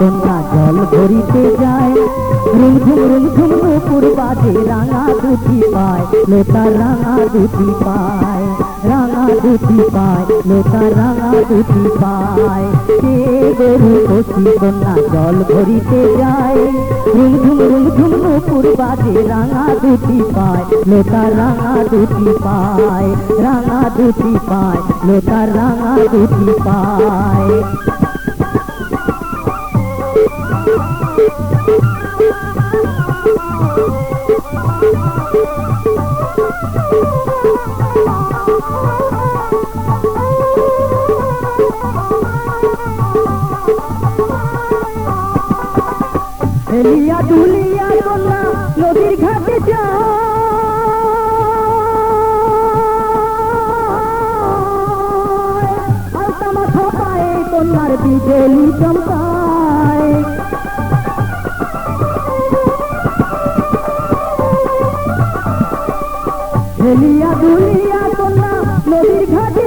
কন্যা জল ভরিতে যায় রুমঝুম রুমঝুম নুপুর বাজে রাঙা দুটি পায় লোটা রাঙা দুটি পায় রাঙা দুটি পায় লোটা রাঙা দুটি পায় কে গরু কষি কন্যা জল ভরিতে যায় রুমঝুম রুমঝুম নুপুর বাজে রাঙা দুটি পায় লোটা রাঙা দুটি পায় রাঙা দুটি পায় লোটা রাঙা দুটি পায় হেলিয়া দুলিয়া কন্যা নদীর ঘাটে পায়ে কন্যার বিজলি চমকায় হেলিয়া দুলিয়া কন্যা নদীর ঘাটে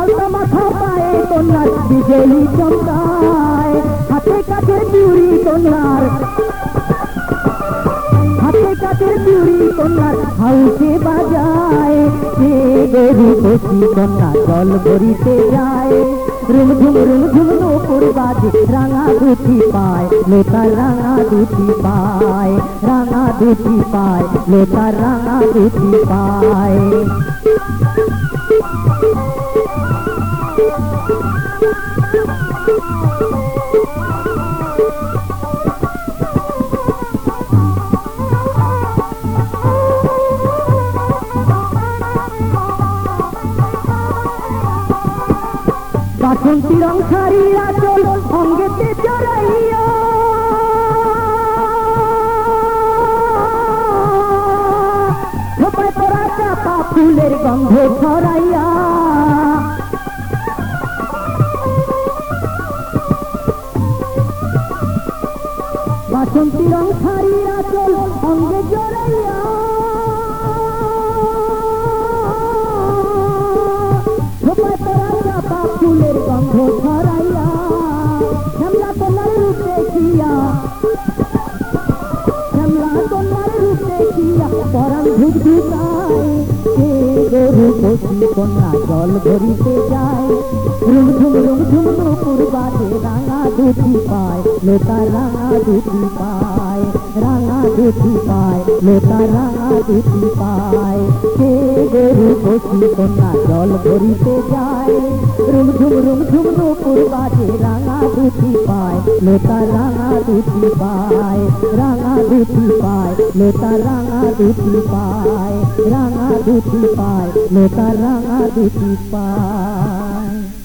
আলতা মাথা পায়ে কন্যার বিজলি চমকায় হাতে কাঠের বিউরি কন্যার হাতে কাঠের বিউরি কন্যার হাউসে বাজায়। সে গরু কন্যা জল ভরিতে যায়। রুমঝুম রুমঝুম নপুর বাজে রাঙা দুটি পায় লোটা রাঙা দুটি পায় রাঙা দুটি পায় লোটা রাঙা দুটি পায় বাসন্তী রং শাড়ির আচল অঙ্গেতে চড়াইয়া ছোপায় পরা চাপা ফুলের গন্ধ ছড়াইয়া। বাসন্তী রং শাড়ির আচল অঙ্গে জড়াইয়া। গন্ধ ছড়াইয়া শ্যামলা তোমার রূপ দেখিয়া শ্যামলা তোমার রূপ দেখিয়া পরাণ ধূপ জল ভরিতে যায় রুমঝুম রুমঝুম নুপুর বাজে রাঙা দুটি পায় লোটা রাঙা দুটি পায় রাঙা দুটি পায় লোটা রাঙা দুটি পায় সে গরু জল ভরিতে যায়। রুম ঝুম নুপুর বাজে, রাঙা দুটি পায়, লোটা রাঙা দুটি পায়, রাঙা দুটি পায়, লোটা রাঙা দুটি পায়, রাঙা দুটি পায়, লোটা রাঙা দুটি পায়।